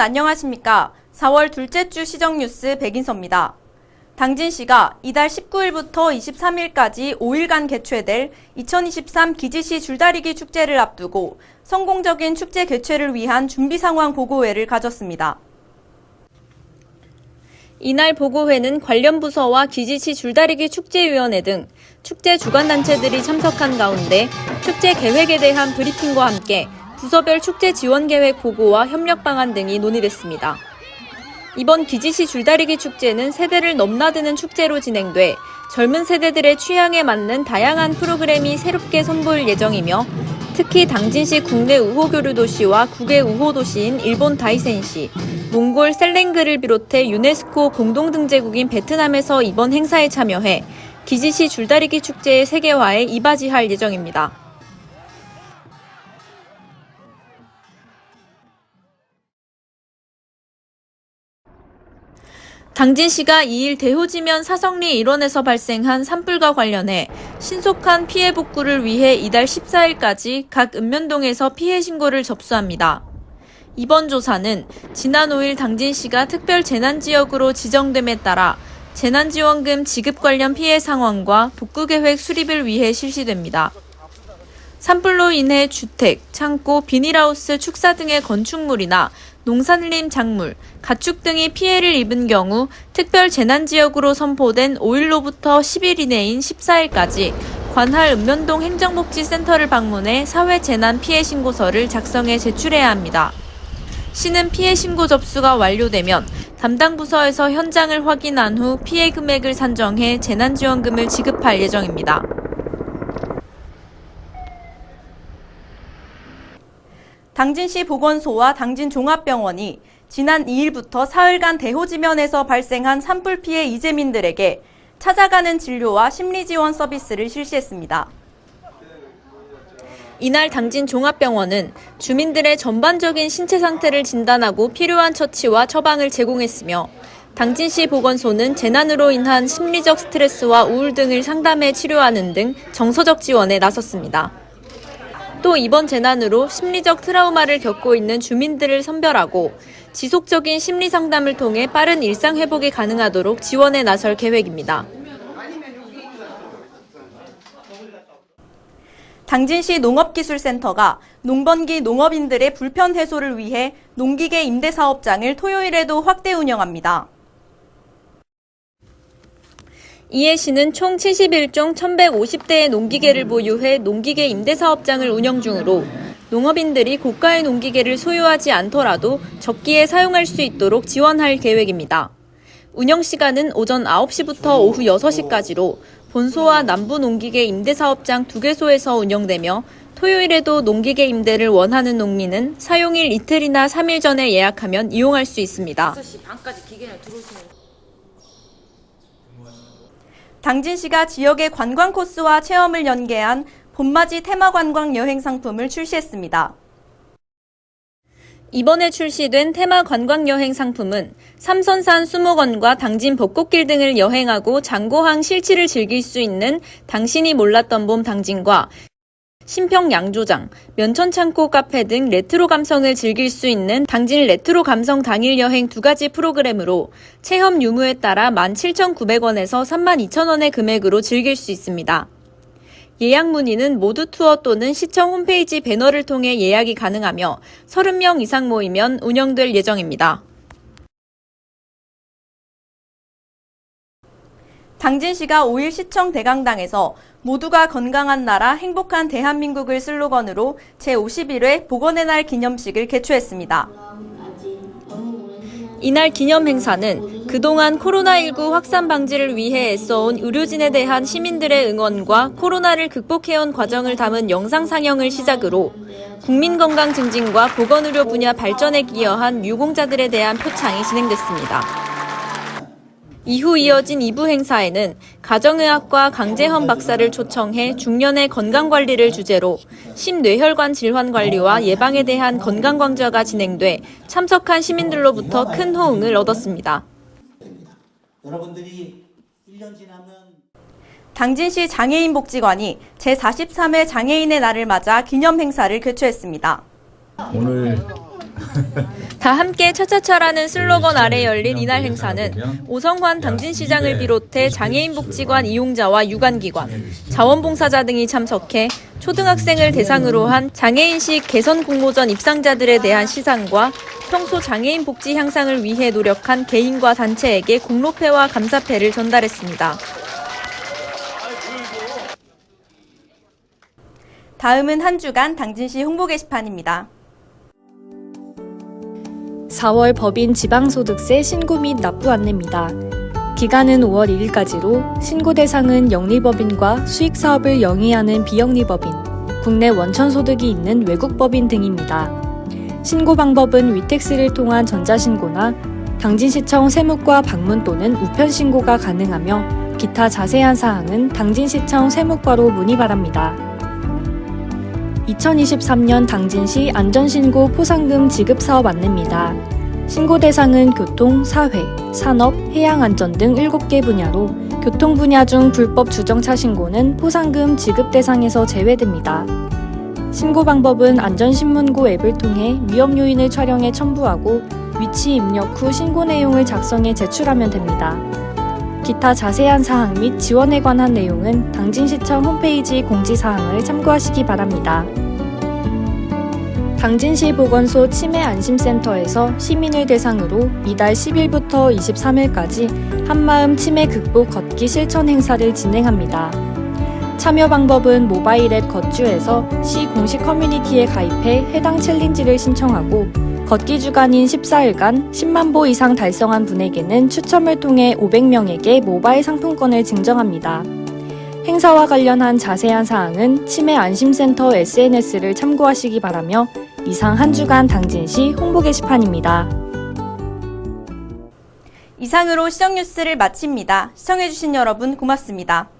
안녕하십니까. 4월 둘째 주 시정 뉴스 백인서입니다. 당진 시가 이달 19일부터 23일까지 5일간 개최될 2023 기지시 줄다리기 축제를 앞두고 성공적인 축제 개최를 위한 준비 상황 보고회를 가졌습니다. 이날 보고회는 관련 부서와 기지시 줄다리기 축제위원회 등 축제 주관단체들이 참석한 가운데 축제 계획에 대한 브리핑과 함께 부서별 축제 지원 계획 보고와 협력 방안 등이 논의됐습니다. 이번 기지시 줄다리기 축제는 세대를 넘나드는 축제로 진행돼 젊은 세대들의 취향에 맞는 다양한 프로그램이 새롭게 선보일 예정이며 특히 당진시 국내 우호 교류 도시와 국외 우호 도시인 일본 다이센시, 몽골 셀랭그를 비롯해 유네스코 공동 등재국인 베트남에서 이번 행사에 참여해 기지시 줄다리기 축제의 세계화에 이바지할 예정입니다. 당진시가 2일 대호지면 사성리 일원에서 발생한 산불과 관련해 신속한 피해 복구를 위해 이달 14일까지 각 읍면동에서 피해 신고를 접수합니다. 이번 조사는 지난 5일 당진시가 특별 재난 지역으로 지정됨에 따라 재난지원금 지급 관련 피해 상황과 복구 계획 수립을 위해 실시됩니다. 산불로 인해 주택, 창고, 비닐하우스, 축사 등의 건축물이나 농산림 작물, 가축 등이 피해를 입은 경우 특별 재난 지역으로 선포된 5일로부터 10일 이내인 14일까지 관할 읍면동 행정복지센터를 방문해 사회 재난 피해 신고서를 작성해 제출해야 합니다. 시는 피해 신고 접수가 완료되면 담당 부서에서 현장을 확인한 후 피해 금액을 산정해 재난지원금을 지급할 예정입니다. 당진시 보건소와 당진종합병원이 지난 2일부터 사흘간 대호지면에서 발생한 산불 피해 이재민들에게 찾아가는 진료와 심리 지원 서비스를 실시했습니다. 이날 당진 종합병원은 주민들의 전반적인 신체 상태를 진단하고 필요한 처치와 처방을 제공했으며 당진시 보건소는 재난으로 인한 심리적 스트레스와 우울 등을 상담해 치료하는 등 정서적 지원에 나섰습니다. 또 이번 재난으로 심리적 트라우마를 겪고 있는 주민들을 선별하고 지속적인 심리 상담을 통해 빠른 일상 회복이 가능하도록 지원에 나설 계획입니다. 당진시 농업기술센터가 농번기 농업인들의 불편 해소를 위해 농기계 임대 사업장을 토요일에도 확대 운영합니다. 이해 시는 총 71종 1,150대의 농기계를 보유해 농기계 임대 사업장을 운영 중으로 농업인들이 고가의 농기계를 소유하지 않더라도 적기에 사용할 수 있도록 지원할 계획입니다. 운영 시간은 오전 9시부터 오후 6시까지로 본소와 남부 농기계 임대 사업장 두 개소에서 운영되며 토요일에도 농기계 임대를 원하는 농민은 사용일 이틀이나 3일 전에 예약하면 이용할 수 있습니다. 6시 반까지 기계를 들어오시면 당진시가 지역의 관광 코스와 체험을 연계한 봄맞이 테마 관광 여행 상품을 출시했습니다. 이번에 출시된 테마 관광 여행 상품은 삼선산 수목원과 당진 벚꽃길 등을 여행하고 장고항 실치를 즐길 수 있는 당신이 몰랐던 봄 당진과 신평 양조장, 면천 창고 카페 등 레트로 감성을 즐길 수 있는 당진 레트로 감성 당일 여행 두 가지 프로그램으로 체험 유무에 따라 17,900원에서 32,000원의 금액으로 즐길 수 있습니다. 예약 문의는 모두 투어 또는 시청 홈페이지 배너를 통해 예약이 가능하며 30명 이상 모이면 운영될 예정입니다. 당진시가 5일 시청 대강당에서 모두가 건강한 나라 행복한 대한민국을 슬로건으로 제51회 보건의 날 기념식을 개최했습니다. 이날 기념 행사는 그동안 코로나19 확산 방지를 위해 애써온 의료진에 대한 시민들의 응원과 코로나를 극복해온 과정을 담은 영상 상영을 시작으로 국민 건강 증진과 보건의료 분야 발전에 기여한 유공자들에 대한 표창이 진행됐습니다. 이후 이어진 2부 행사에는 가정의학과 강재헌 박사를 초청해 중년의 건강관리를 주제로 심뇌혈관 질환 관리와 예방에 대한 건강광자가 진행돼 참석한 시민들로부터 큰 호응을 얻었습니다. 여러분들이 1년 지나면 당진시 장애인 복지관이 제43회 장애인의 날을 맞아 기념 행사를 개최했습니다. 오늘 다 함께 차차차라는 슬로건 아래 열린 이날 행사는 오성환 당진시장을 비롯해 장애인 복지관 이용자와 유관기관, 자원봉사자 등이 참석해 초등학생을 대상으로 한 장애인식 개선 공모전 입상자들에 대한 시상과 평소 장애인 복지 향상을 위해 노력한 개인과 단체에게 공로패와 감사패를 전달했습니다. 다음은 한 주간 당진시 홍보 게시판입니다. 4월 법인 지방소득세 신고 및 납부 안내입니다. 기간은 5월 1일까지로 신고 대상은 영리법인과 수익사업을 영위하는 비영리법인, 국내 원천소득이 있는 외국법인 등입니다. 신고 방법은 위택스를 통한 전자신고나 당진시청 세무과 방문 또는 우편 신고가 가능하며 기타 자세한 사항은 당진시청 세무과로 문의 바랍니다. 2023년 당진시 안전신고 포상금 지급 사업 안내입니다. 신고 대상은 교통, 사회, 산업, 해양안전 등 7개 분야로 교통 분야 중 불법 주정차 신고는 포상금 지급 대상에서 제외됩니다. 신고 방법은 안전신문고 앱을 통해 위험 요인을 촬영해 첨부하고 위치 입력 후 신고 내용을 작성해 제출하면 됩니다. 기타 자세한 사항 및 지원에 관한 내용은 당진시청 홈페이지 공지사항을 참고하시기 바랍니다. 당진시 보건소 치매 안심센터에서 시민을 대상으로 이달 10일부터 23일까지 한마음 치매 극복 걷기 실천 행사를 진행합니다. 참여 방법은 모바일 앱 걷주에서 시 공식 커뮤니티에 가입해 해당 챌린지를 신청하고 걷기 주간인 14일간 10만 보 이상 달성한 분에게는 추첨을 통해 500명에게 모바일 상품권을 증정합니다. 행사와 관련한 자세한 사항은 치매 안심센터 SNS를 참고하시기 바라며 이상 한 주간 당진시 홍보 게시판입니다. 이상으로 시정 뉴스를 마칩니다. 시청해주신 여러분 고맙습니다.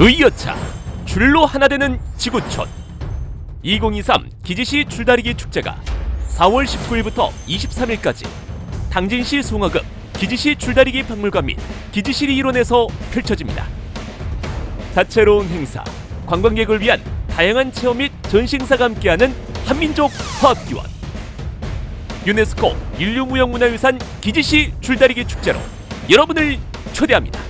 의여차 줄로 하나 되는 지구촌 2023 기지시 줄다리기 축제가 4월 19일부터 23일까지 당진시 송화읍 기지시 줄다리기 박물관 및 기지시리 일원에서 펼쳐집니다. 다채로운 행사, 관광객을 위한 다양한 체험 및 전시행사가 함께하는 한민족 화합기원 유네스코 인류무형문화유산 기지시 줄다리기 축제로 여러분을 초대합니다.